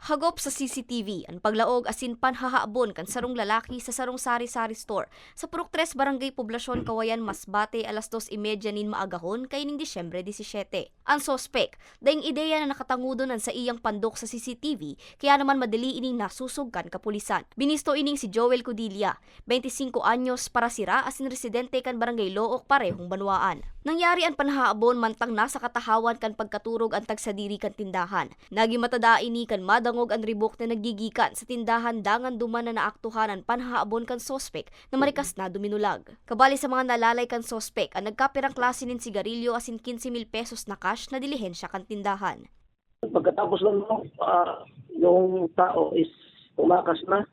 Hagop sa CCTV ang paglaog asin panhahaabon kan sarong lalaki sa sarong sari-sari store sa Purok 3 Barangay Poblasyon Kawayan Masbate alas 2:30 nin maagahon kay ning Disyembre 17. Ang sospek, daing ideya na nakatangudon ang sa iyang pandok sa CCTV kaya naman madali ining nasusugkan kapulisan. Binisto ining si Joel Cudilla, 25 anyos para sira asin residente kan Barangay Look parehong banwaan. Nangyari ang panhaabon mantang nasa katahawan kan pagkaturog ang tagsadiri kan tindahan. Nagi matada ini kan madangog ang ribok na nagigikan sa tindahan dangan duman na naaktuhan ang panhaabon kan sospek na marikas na duminulag. Kabali sa mga nalalay kan sospek ang nagkapirang klase nin sigarilyo asin 15 mil pesos na cash na dilihensya kan tindahan. Pagkatapos lang ah, yung tao is tumakas na.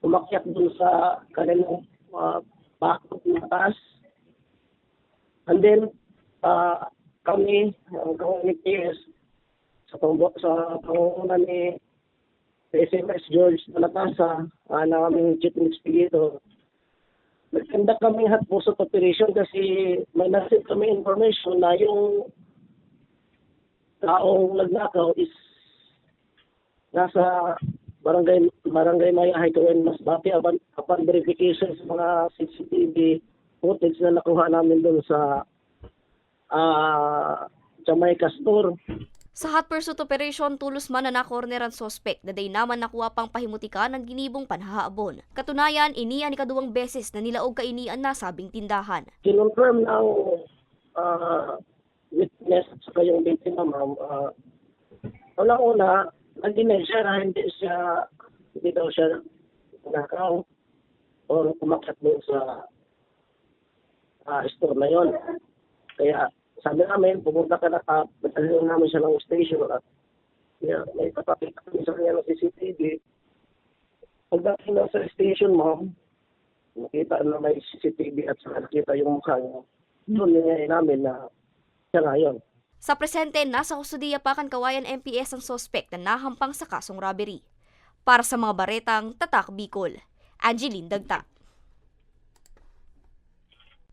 Umakyat dun sa kanilang uh, bakot na taas. And then, ah, kami, ang communities, sa sa pangunguna ni SMS George Malatasa, uh, na aming chief investigator, nagkanda kami hot pursuit operation kasi may nasip kami information na yung taong nagnakaw is nasa barangay barangay Mayahay Kawen Masbate upon, upon verification sa mga CCTV footage na nakuha namin doon sa ah Jamaica store. Sa hot pursuit operation, tulos man na na-corner ang sospek na day naman nakuha pang pahimutikan ng ginibong panhahabon. Katunayan, iniya ni kaduwang beses na nilaog kainian nasabing tindahan. Kinonfirm ng ah, witness at saka yung biktima ma'am. Uh, Una-una, nag-deny siya na hindi siya hindi daw siya nakaw or umakyat doon sa ah, store na yon. Kaya sabi namin, pumunta ka na ka, padalhin namin siya ng station at yeah, may kapapit kami sa kanya ng CCTV. Pagdating na sa station, ma'am, nakita na may CCTV at saka nakita yung mukha niya. Doon niyay namin na siya nga yun. Sa presente, nasa kustudiya pa kan kawayan MPS ang sospek na nahampang sa kasong robbery. Para sa mga baretang Tatak Bicol, Angeline Dagta.